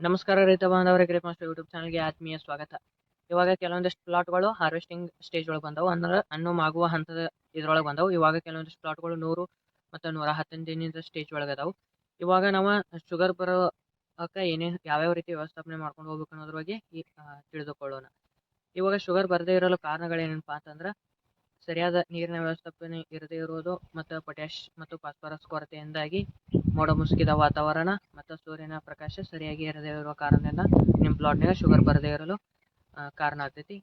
ನಮಸ್ಕಾರ ರೈತ ಬಾಂಧವರ ಗ್ರೇಪ್ ಮಾಸ್ಟರ್ ಯೂಟ್ಯೂಬ್ ಚಾನಲ್ಗೆ ಆತ್ಮೀಯ ಸ್ವಾಗತ. ಇವಾಗ ಕೆಲವೊಂದಿಷ್ಟು ಪ್ಲಾಟ್ಗಳು ಹಾರ್ವೆಸ್ಟಿಂಗ್ ಸ್ಟೇಜ್ ಒಳಗೆ ಬಂದವು. ಅಂದ್ರೆ ಹಣ್ಣು ಮಾಗುವ ಹಂತದ ಇದ್ರೊಳಗೆ ಬಂದವು. ಇವಾಗ ಕೆಲವೊಂದಿಷ್ಟು ಪ್ಲಾಟ್ಗಳು ನೂರು ಮತ್ತು ನೂರ ಹತ್ತೊಂದು ಸ್ಟೇಜ್ ಒಳಗೆ ಅದಾವು. ಇವಾಗ ನಾವು ಶುಗರ್ ಬರೋಕೆ ಏನೇನು ಯಾವ್ಯಾವ ರೀತಿ ವ್ಯವಸ್ಥಾಪನೆ ಮಾಡ್ಕೊಂಡು ಹೋಗ್ಬೇಕು ಅನ್ನೋದ್ರ ಬಗ್ಗೆ ತಿಳಿದುಕೊಳ್ಳೋಣ. ಇವಾಗ ಶುಗರ್ ಬರದೇ ಇರಲು ಕಾರಣಗಳೇನಪ್ಪ ಅಂತಂದ್ರೆ ಸರಿಯಾದ ನೀರಿನ ವ್ಯವಸ್ಥಾಪನೆ ಇರದೇ ಇರುವುದು ಮತ್ತು ಪೊಟ್ಯಾಶ್ ಮತ್ತು ಫಾಸ್ಫರಸ್ ಕೊರತೆಯಿಂದಾಗಿ ಮೋಡ ಮುಸುಕಿದ ವಾತಾವರಣ ಮತ್ತು ಸೂರ್ಯನ ಪ್ರಕಾಶ ಸರಿಯಾಗಿ ಇರದೇ ಇರುವ ಕಾರಣದಿಂದ ನಿಮ್ಮ ಪ್ಲಾಟ್ನಾಗ ಶುಗರ್ ಬರದೇ ಇರಲು ಕಾರಣ ಆಗ್ತೈತಿ.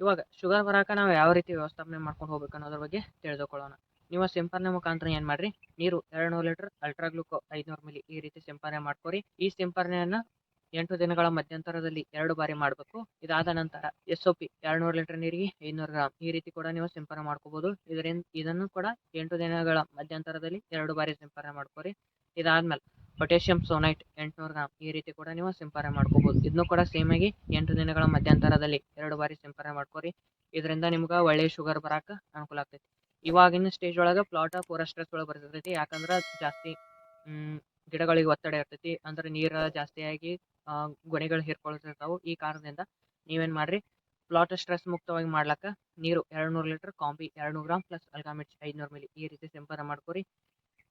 ಇವಾಗ ಶುಗರ್ ಬರಾಕ ನಾವು ಯಾವ ರೀತಿ ವ್ಯವಸ್ಥಾಪನೆ ಮಾಡ್ಕೊಂಡು ಹೋಗ್ಬೇಕು ಅನ್ನೋದ್ರ ಬಗ್ಗೆ ತಿಳಿದುಕೊಳ್ಳೋಣ. ನೀವು ಸಿಂಪರಣೆ ಮುಖಾಂತರ ಏನು ಮಾಡ್ರಿ? ನೀರು ಎರಡು ನೂರು ಲೀಟರ್ ಅಲ್ಟ್ರಾ ಗ್ಲೂಕೋ ಐದುನೂರು ಮಿಲಿ ಈ ರೀತಿ ಸಿಂಪರಣೆ ಮಾಡ್ಕೊರಿ. ಈ ಸಿಂಪರಣೆಯನ್ನ ಎಂಟು ದಿನಗಳ ಮಧ್ಯಂತರದಲ್ಲಿ ಎರಡು ಬಾರಿ ಮಾಡಬೇಕು. ಇದಾದ ನಂತರ ಎಸ್ ಒ ಪಿ ಎರಡು ನೂರು ಲೀಟರ್ ನೀರಿಗೆ ಐನೂರು ಗ್ರಾಮ್ ಈ ರೀತಿ ಕೂಡ ನೀವು ಸಿಂಪರಣೆ ಮಾಡ್ಕೋಬಹುದು ಇದರಿಂದ, ಇದನ್ನು ಕೂಡ ಎಂಟು ದಿನಗಳ ಮಧ್ಯಂತರದಲ್ಲಿ ಎರಡು ಬಾರಿ ಸಿಂಪರಣೆ ಮಾಡ್ಕೊರಿ. ಇದಾದ್ಮೇಲೆ ಪೊಟ್ಯಾಷಿಯಂ ಸೋನೈಟ್ ಎಂಟುನೂರು ಗ್ರಾಮ್ ಈ ರೀತಿ ಕೂಡ ನೀವು ಸಿಂಪರಣೆ ಮಾಡ್ಕೋಬಹುದು ಇದನ್ನು ಕೂಡ ಸೇಮ್ ಆಗಿ ಎಂಟು ದಿನಗಳ ಮಧ್ಯಂತರದಲ್ಲಿ ಎರಡು ಬಾರಿ ಸಿಂಪರಣೆ ಮಾಡ್ಕೊರಿ. ಇದರಿಂದ ನಿಮ್ಗೆ ಒಳ್ಳೆ ಶುಗರ್ ಬರಕ್ಕೆ ಅನುಕೂಲ ಆಗ್ತೈತಿ. ಇವಾಗಿನ ಸ್ಟೇಜ್ ಒಳಗೆ ಪ್ಲಾಟ್ ಪೂರ ಸ್ಟ್ರೆಸ್ ಒಳಗೆ ಬರ್ತೈತಿ. ಯಾಕಂದ್ರೆ ಜಾಸ್ತಿ ಗಿಡಗಳಿಗೆ ಒತ್ತಡ ಇರ್ತೈತಿ. ಅಂದ್ರೆ ನೀರು ಜಾಸ್ತಿಯಾಗಿ ಗೊನೆಗಳು ಹೀರ್ಕೊಳ್ತಿರ್ತಾವು. ಈ ಕಾರಣದಿಂದ ನೀವೇನು ಮಾಡ್ರಿ? ಪ್ಲಾಟ್ ಸ್ಟ್ರೆಸ್ ಮುಕ್ತವಾಗಿ ಮಾಡ್ಲಕ್ಕ ನೀರು ಎರಡು ನೂರು ಲೀಟರ್ ಕಾಂಬಿ ಎರಡು ಗ್ರಾಮ್ ಪ್ಲಸ್ ಅಲ್ಗಾಮಿಚ್ ಐದುನೂರು ಮಿಲಿ ಈ ರೀತಿ ಸಿಂಪಲ್ ಮಾಡ್ಕೊರಿ.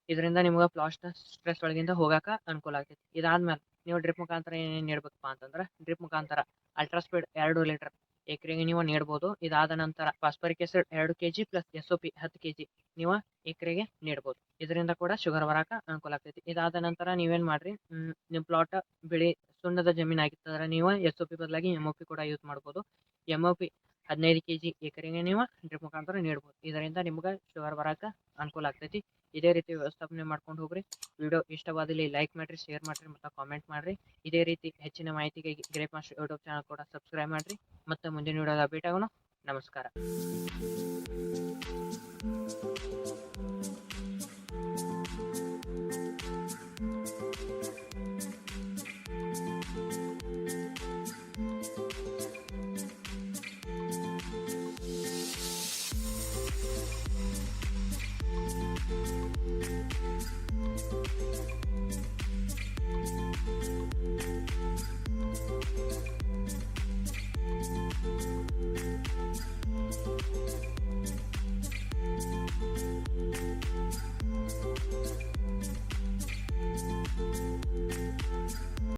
ಇದರಿಂದ ನಿಮ್ಗೆ ಪ್ಲಾಸ್ಟ್ ಸ್ಟ್ರೆಸ್ ಒಳಗಿಂದ ಹೋಗಾಕ ಅನುಕೂಲ ಆಗ್ತೈತಿ. ಇದಾದ್ಮೇಲೆ ನೀವು ಡ್ರಿಪ್ ಮುಖಾಂತರ ಏನೇನು ನೀಡಬೇಕಪ್ಪ ಅಂತಂದ್ರೆ ಡ್ರಿಪ್ ಮುಖಾಂತರ ಅಲ್ಟ್ರಾ ಸ್ಪೀಡ್ ಎರಡು ಲೀಟರ್ ಎಕರೆಗೆ ನೀವು ನೀಡ್ಬೋದು. ಇದಾದ ನಂತರ ಫಾಸ್ಫರಿಕ್ ಆಸಿಡ್ ಎರಡು K G plus S O P ಹತ್ತು ಕೆ ಜಿ ನೀವು ಎಕರೆಗೆ ನೀಡ್ಬೋದು. ಇದರಿಂದ ಕೂಡ ಶುಗರ್ ಬರಾಕ ಅನುಕೂಲ ಆಗ್ತೈತಿ. ಇದಾದ ನಂತರ ನೀವೇನು ಮಾಡ್ರಿ? ನಿಮ್ಮ ಪ್ಲಾಟ್ ಬೆಳೆ ಸುಣ್ಣದ ಜಮೀನು ಆಗಿತ್ತಂದ್ರೆ ನೀವು ಎಸ್ ಒ ಪಿ ಬದಲಾಗಿ ಎಂ ಒ ಪಿ ಕೂಡ ಯೂಸ್ ಮಾಡ್ಬೋದು. ಎಂ ಒ ಪಿ ಹದಿನೈದು ಕೆ ಜಿ ಎಕರೆಗೆ ನೀವು ಡ್ರಿಪ್ ಮುಖಾಂತರ ನೀಡ್ಬೋದು. ಇದರಿಂದ ನಿಮ್ಗೆ ಶುಗರ್ ಬರಾಕ ಅನುಕೂಲ ಆಗ್ತೈತಿ. ಇದೇ ರೀತಿ ವ್ಯವಸ್ಥಾಪನೆ ಮಾಡ್ಕೊಂಡು ಹೋಗ್ರಿ. ವಿಡಿಯೋ ಇಷ್ಟವಾದಲ್ಲಿ ಲೈಕ್ ಮಾಡಿರಿ ಶೇರ್ ಮಾಡಿರಿ, ಮತ್ತು ಕಾಮೆಂಟ್ ಮಾಡಿರಿ. ಇದೇ ರೀತಿ ಹೆಚ್ಚಿನ ಮಾಹಿತಿಗಾಗಿ ಗ್ರೇಪ್ ಮಾಸ್ಟರ್ ಯೂಟ್ಯೂಬ್ ಚಾನಲ್ ಕೂಡ ಸಬ್ಸ್ಕ್ರೈಬ್ ಮಾಡಿರಿ. ಮತ್ತು ಮುಂದಿನ ವಿಡಿಯೋದ ಭೇಟಿ ಆಗೋಣ. ನಮಸ್ಕಾರ.